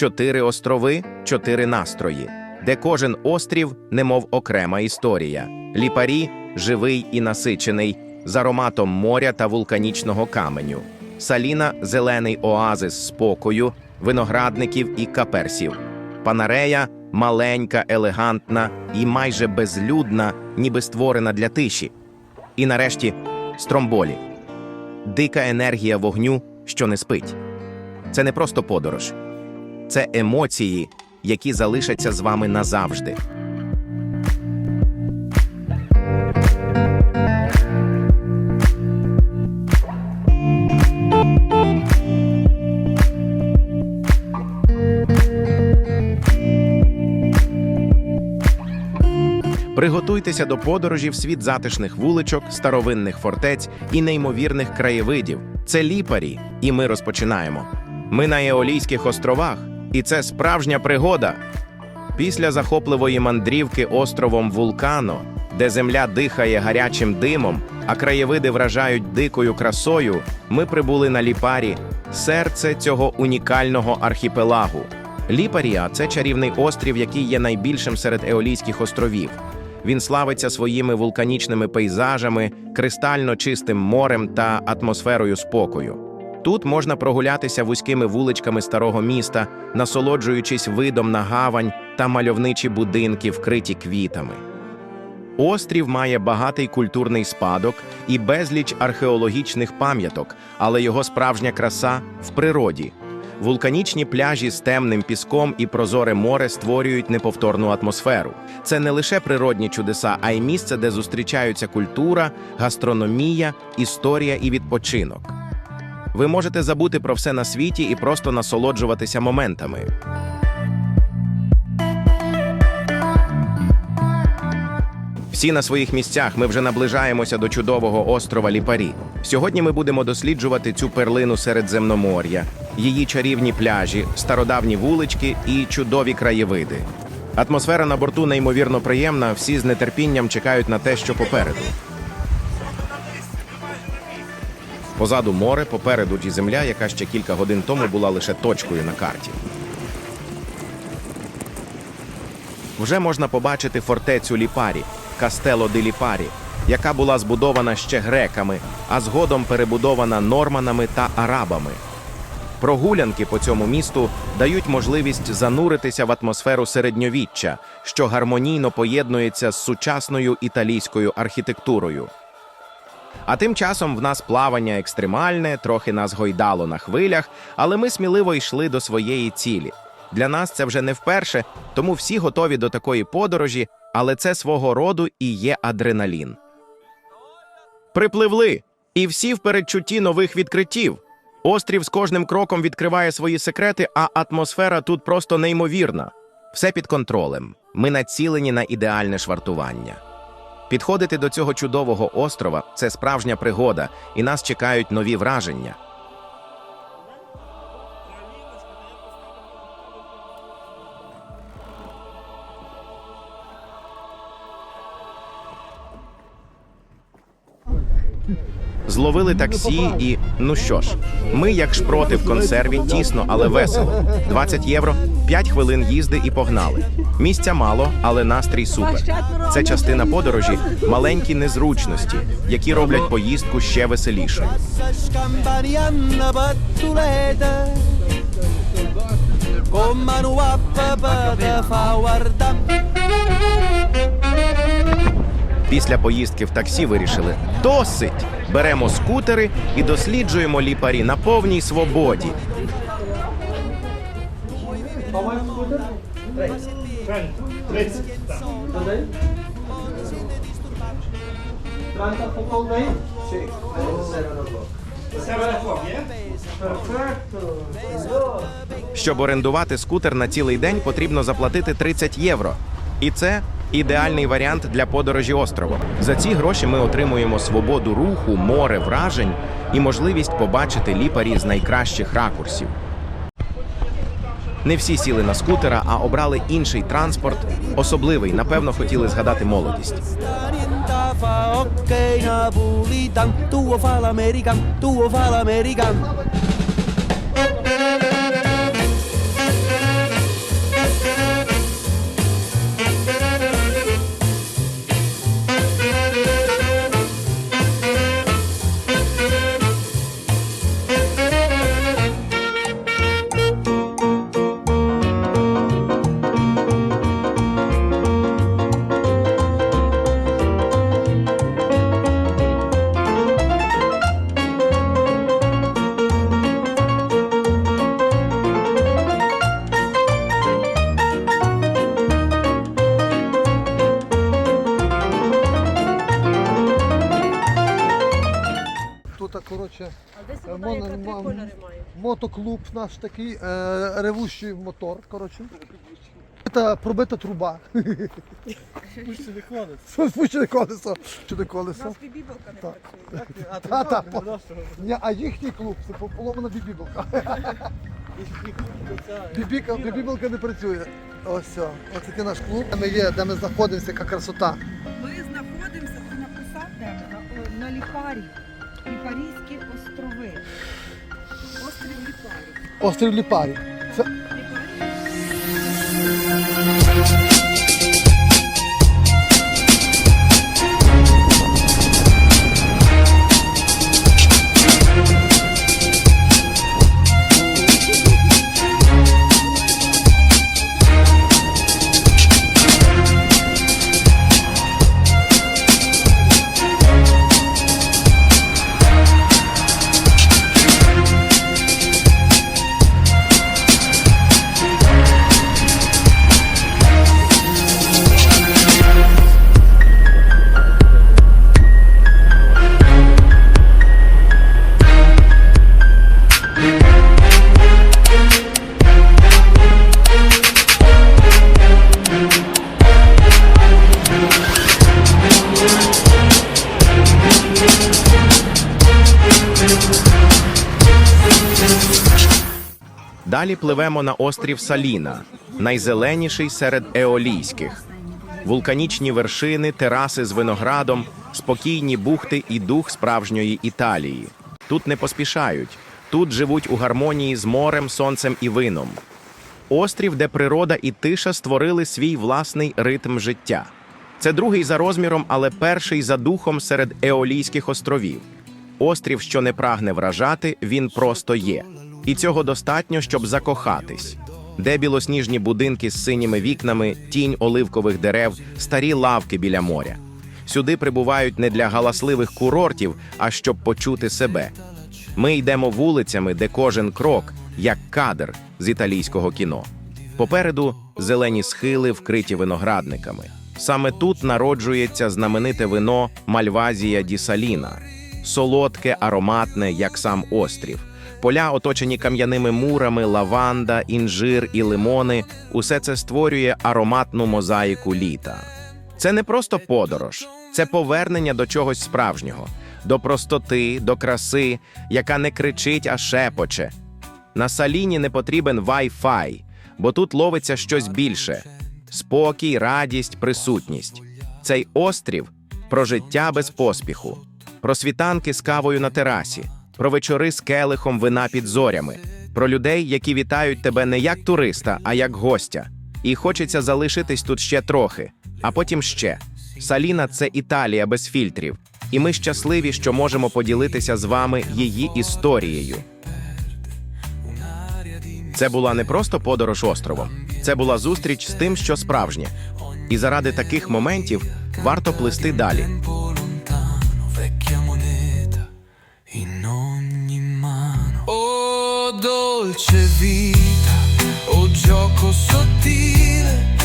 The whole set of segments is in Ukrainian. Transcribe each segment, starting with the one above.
чотири острови, чотири настрої, де кожен острів, немов окрема історія. Ліпарі живий і насичений, з ароматом моря та вулканічного каменю. Саліна зелений оазис спокою, виноградників і каперсів. Панарея маленька, елегантна і майже безлюдна, ніби створена для тиші. І нарешті стромболі дика енергія вогню, що не спить. Це не просто подорож, це емоції, які залишаться з вами назавжди. Приготуйтеся до подорожі в світ затишних вуличок, старовинних фортець і неймовірних краєвидів. Це ліпарі, і ми розпочинаємо. Ми на Еолійських островах, і це справжня пригода. Після захопливої мандрівки островом Вулкано, де земля дихає гарячим димом, а краєвиди вражають дикою красою, ми прибули на Ліпарі, серце цього унікального архіпелагу. Ліпарія це чарівний острів, який є найбільшим серед Еолійських островів. Він славиться своїми вулканічними пейзажами, кристально чистим морем та атмосферою спокою. Тут можна прогулятися вузькими вуличками старого міста, насолоджуючись видом на гавань та мальовничі будинки, вкриті квітами. Острів має багатий культурний спадок і безліч археологічних пам'яток, але його справжня краса в природі. Вулканічні пляжі з темним піском і прозоре море створюють неповторну атмосферу. Це не лише природні чудеса, а й місце, де зустрічаються культура, гастрономія, історія і відпочинок. Ви можете забути про все на світі і просто насолоджуватися моментами. Всі на своїх місцях ми вже наближаємося до чудового острова Ліпарі. Сьогодні ми будемо досліджувати цю перлину Середземномор'я, її чарівні пляжі, стародавні вулички і чудові краєвиди. Атмосфера на борту неймовірно приємна, всі з нетерпінням чекають на те, що попереду. Позаду море, попереду ж і земля, яка ще кілька годин тому була лише точкою на карті. Вже можна побачити фортецю Ліпарі, Кастело ди Ліпарі, яка була збудована ще греками, а згодом перебудована норманами та арабами. Прогулянки по цьому місту дають можливість зануритися в атмосферу середньовіччя, що гармонійно поєднується з сучасною італійською архітектурою. А тим часом в нас плавання екстремальне, трохи нас гойдало на хвилях, але ми сміливо йшли до своєї цілі. Для нас це вже не вперше, тому всі готові до такої подорожі, але це свого роду і є адреналін. Припливли, і всі в передчутті нових відкриттів. Острів з кожним кроком відкриває свої секрети, а атмосфера тут просто неймовірна. Все під контролем. Ми націлені на ідеальне швартування. Підходити до цього чудового острова це справжня пригода, і нас чекають нові враження. Зловили таксі і ну що ж, ми як шпроти в консерві, тісно, але весело. 20 євро, 5 хвилин їзди і погнали. Місця мало, але настрій супер. Це частина подорожі, маленькі незручності, які роблять поїздку ще веселішою. Після поїздки в таксі вирішили досить. Беремо скутери і досліджуємо ліпарі на повній свободі. Щоб орендувати скутер на цілий день, потрібно заплатити 30 євро. І це ідеальний варіант для подорожі островом. За ці гроші ми отримуємо свободу руху, море вражень і можливість побачити ліпарі з найкращих ракурсів. Не всі сіли на скутера, а обрали інший транспорт, особливий, напевно, хотіли згадати молодість. Мотоклуб наш такий, е, ревущий мотор, коротше. Це пробита труба. Спущене колесо. Спущене колесо. Спущене У нас бібілка не працює. А, Та, та, не. Ні, а їхній клуб це поломана бібібелка. Бібіка, бібібелка не працює. Ось все. Ось такий наш клуб. Де ми є, де ми знаходимося, яка красота. Ми знаходимося, ти написав де? На, на Ліпарі. Ліпарійські острови. Острів Ліпарі. Це Далі пливемо на острів Саліна, найзеленіший серед еолійських. Вулканічні вершини, тераси з виноградом, спокійні бухти і дух справжньої Італії. Тут не поспішають, тут живуть у гармонії з морем, сонцем і вином. Острів, де природа і тиша створили свій власний ритм життя. Це другий за розміром, але перший за духом серед еолійських островів. Острів, що не прагне вражати, він просто є. І цього достатньо, щоб закохатись. Де білосніжні будинки з синіми вікнами, тінь оливкових дерев, старі лавки біля моря. Сюди прибувають не для галасливих курортів, а щоб почути себе. Ми йдемо вулицями, де кожен крок як кадр з італійського кіно. Попереду зелені схили, вкриті виноградниками. Саме тут народжується знамените вино Мальвазія ді Саліна, солодке, ароматне, як сам острів. Поля, оточені кам'яними мурами, лаванда, інжир і лимони, усе це створює ароматну мозаїку літа. Це не просто подорож, це повернення до чогось справжнього, до простоти, до краси, яка не кричить, а шепоче. На саліні не потрібен Wi-Fi, бо тут ловиться щось більше: спокій, радість, присутність. Цей острів про життя без поспіху, про світанки з кавою на терасі, про вечори з келихом вина під зорями, про людей, які вітають тебе не як туриста, а як гостя. І хочеться залишитись тут ще трохи, а потім ще. Саліна це Італія без фільтрів, і ми щасливі, що можемо поділитися з вами її історією. Це була не просто подорож островом, це була зустріч з тим, що справжнє. І заради таких моментів варто плисти далі. Dolce vita, oh gioco sottile,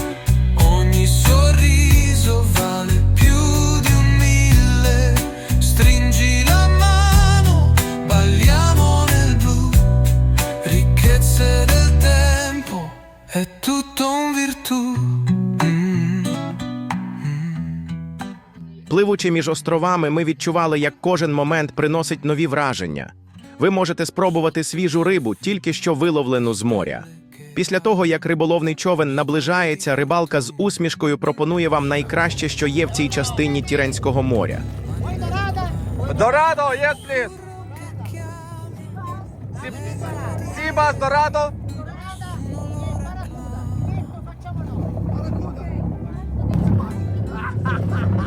ogni sorriso vale più di un mille. Stringi la mano, balliamo nel blu, ricchezze del tempo, è tutto un virtù. Mm. Пливучи між островами, ми відчували, як кожен момент приносить нові враження. Ви можете спробувати свіжу рибу, тільки що виловлену з моря. Після того, як риболовний човен наближається, рибалка з усмішкою пропонує вам найкраще, що є в цій частині Тіренського моря. Дорадо, yes. Сібас, Дорадо.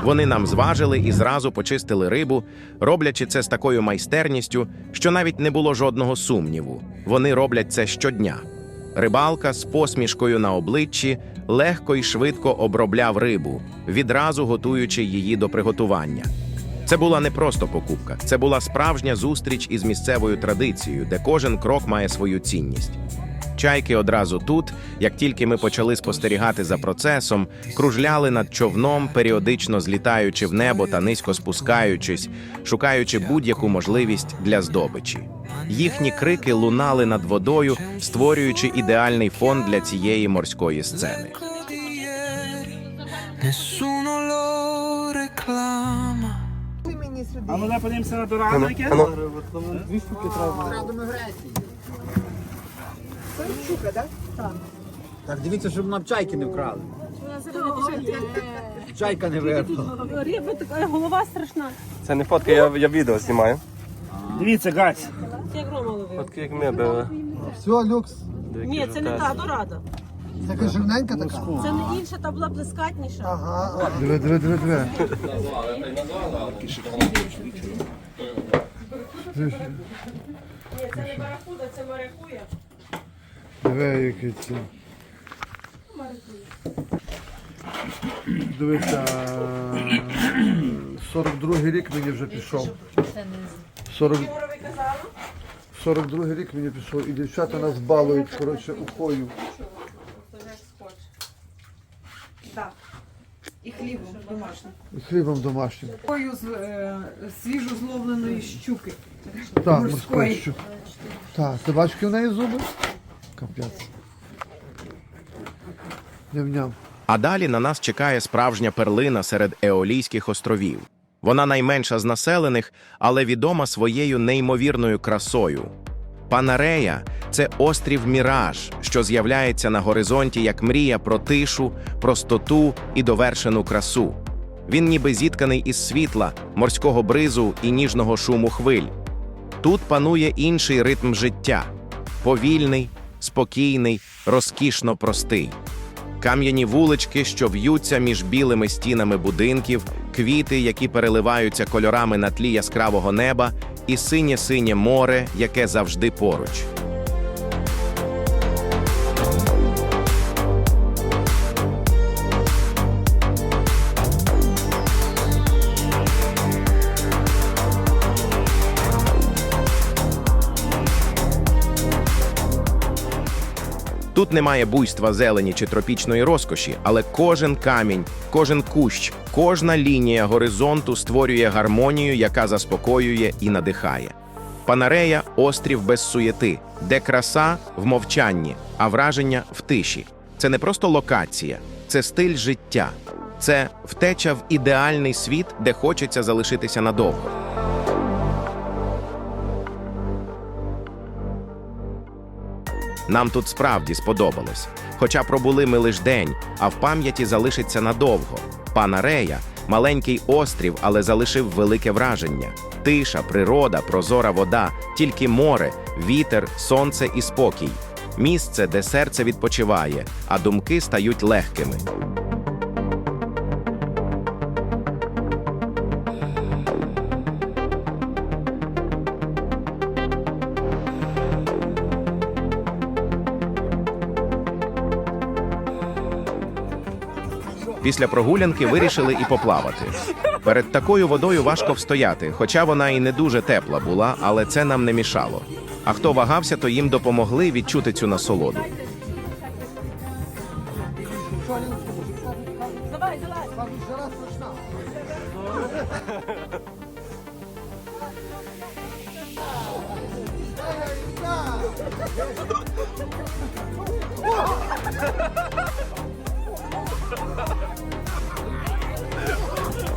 Вони нам зважили і зразу почистили рибу, роблячи це з такою майстерністю, що навіть не було жодного сумніву. Вони роблять це щодня. Рибалка з посмішкою на обличчі легко і швидко обробляв рибу, відразу готуючи її до приготування. Це була не просто покупка, це була справжня зустріч із місцевою традицією, де кожен крок має свою цінність. Чайки одразу тут, як тільки ми почали спостерігати за процесом, кружляли над човном, періодично злітаючи в небо та низько спускаючись, шукаючи будь-яку можливість для здобичі. Їхні крики лунали над водою, створюючи ідеальний фон для цієї морської сцени. А ми не подивимося на дорадо, яке? Дві штуки треба. Так дивіться, щоб нам чайки не вкрали. Чайка не вирвала. Риба така, голова страшна. Це не фотка, я, я відео знімаю. Дивіться, гайс. Це як Рома ловив. Фотки як ми били. Все, люкс. Ні, це не та дорада. Така жирненька така. Це не інша, та була плескатніша. Ага. Диви, диви, диви, диви. Ні, це не барахуда, це маракуя. Диви, які ці. Дивися, 42 рік мені вже пішов. 40... 42 рік мені пішов, і дівчата нас балують, коротше, ухою. Так. І хлібом домашнім. І хлібом домашнім. Такою з е, свіжо зловленої щуки. Так, Морської. морської щу. Так, ти бачиш, які в неї зуби? Капець. Ням-ням. А далі на нас чекає справжня перлина серед Еолійських островів. Вона найменша з населених, але відома своєю неймовірною красою. Панарея це острів Міраж, що з'являється на горизонті як мрія про тишу, простоту і довершену красу. Він ніби зітканий із світла, морського бризу і ніжного шуму хвиль. Тут панує інший ритм життя повільний, спокійний, розкішно простий. Кам'яні вулички, що в'ються між білими стінами будинків, квіти, які переливаються кольорами на тлі яскравого неба, і синє-синє море, яке завжди поруч. Тут немає буйства зелені чи тропічної розкоші, але кожен камінь, кожен кущ, кожна лінія горизонту створює гармонію, яка заспокоює і надихає. Панарея острів без суєти, де краса в мовчанні, а враження в тиші. Це не просто локація, це стиль життя, це втеча в ідеальний світ, де хочеться залишитися надовго. Нам тут справді сподобалось. Хоча пробули ми лиш день, а в пам'яті залишиться надовго. Пана Рея маленький острів, але залишив велике враження. Тиша, природа, прозора вода, тільки море, вітер, сонце і спокій. Місце, де серце відпочиває, а думки стають легкими. Після прогулянки вирішили і поплавати. Перед такою водою важко встояти, хоча вона і не дуже тепла була, але це нам не мішало. А хто вагався, то їм допомогли відчути цю насолоду. Давай, давай.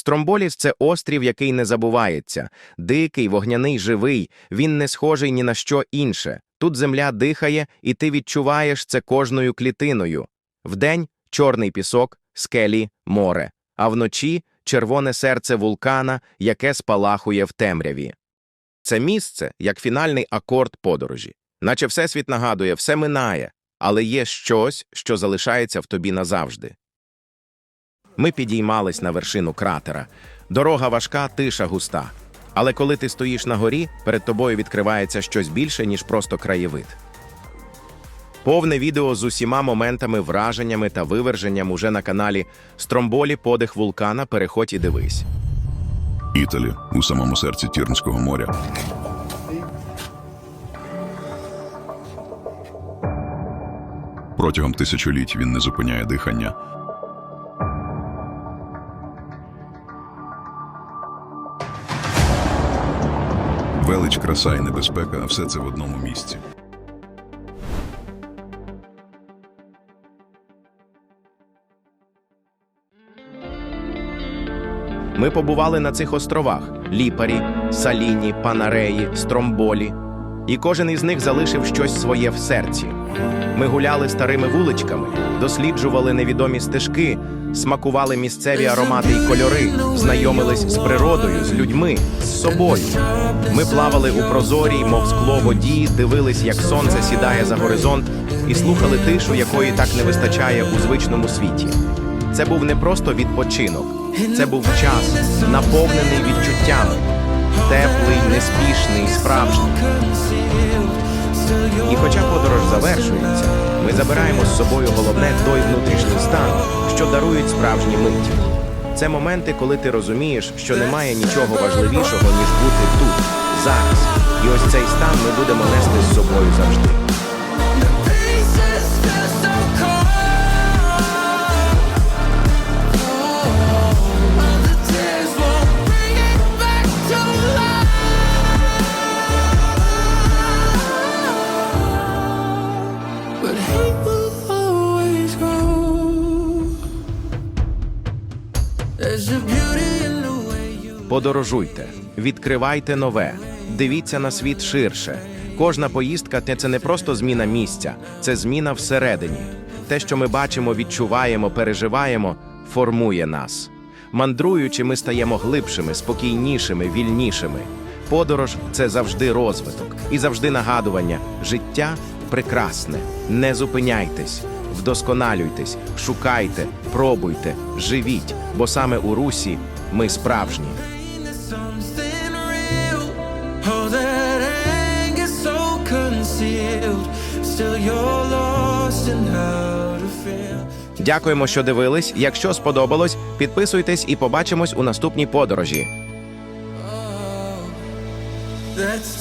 Стромболіс це острів, який не забувається. Дикий, вогняний, живий. Він не схожий ні на що інше. Тут земля дихає, і ти відчуваєш це кожною клітиною. Вдень чорний пісок, скелі, море, а вночі червоне серце вулкана, яке спалахує в темряві. Це місце як фінальний акорд подорожі. Наче Всесвіт нагадує, все минає, але є щось, що залишається в тобі назавжди. Ми підіймались на вершину кратера. Дорога важка, тиша густа. Але коли ти стоїш на горі, перед тобою відкривається щось більше, ніж просто краєвид. Повне відео з усіма моментами, враженнями та виверженням уже на каналі Стромболі Подих вулкана. Переходь і дивись. Італі у самому серці Тірнського моря. Протягом тисячоліть він не зупиняє дихання. Велич, краса і небезпека все це в одному місці. Ми побували на цих островах: Ліпарі, Саліні, Панареї, Стромболі. І кожен із них залишив щось своє в серці. Ми гуляли старими вуличками, досліджували невідомі стежки, смакували місцеві аромати і кольори, знайомились з природою, з людьми, з собою. Ми плавали у прозорій, мов скло воді, дивились, як сонце сідає за горизонт, і слухали тишу, якої так не вистачає у звичному світі. Це був не просто відпочинок, це був час, наповнений відчуттями, теплий, неспішний, справжній. І хоча подорож завершується, ми забираємо з собою головне той внутрішній стан, що дарують справжні миті. Це моменти, коли ти розумієш, що немає нічого важливішого, ніж бути тут, зараз. І ось цей стан ми будемо нести з собою завжди. Подорожуйте, відкривайте нове, дивіться на світ ширше. Кожна поїздка це не просто зміна місця, це зміна всередині. Те, що ми бачимо, відчуваємо, переживаємо, формує нас. Мандруючи, ми стаємо глибшими, спокійнішими, вільнішими. Подорож це завжди розвиток і завжди нагадування. Життя прекрасне. Не зупиняйтесь, вдосконалюйтесь, шукайте, пробуйте, живіть, бо саме у русі ми справжні. Дякуємо, що дивились. Якщо сподобалось, підписуйтесь і побачимось у наступній подорожі. World.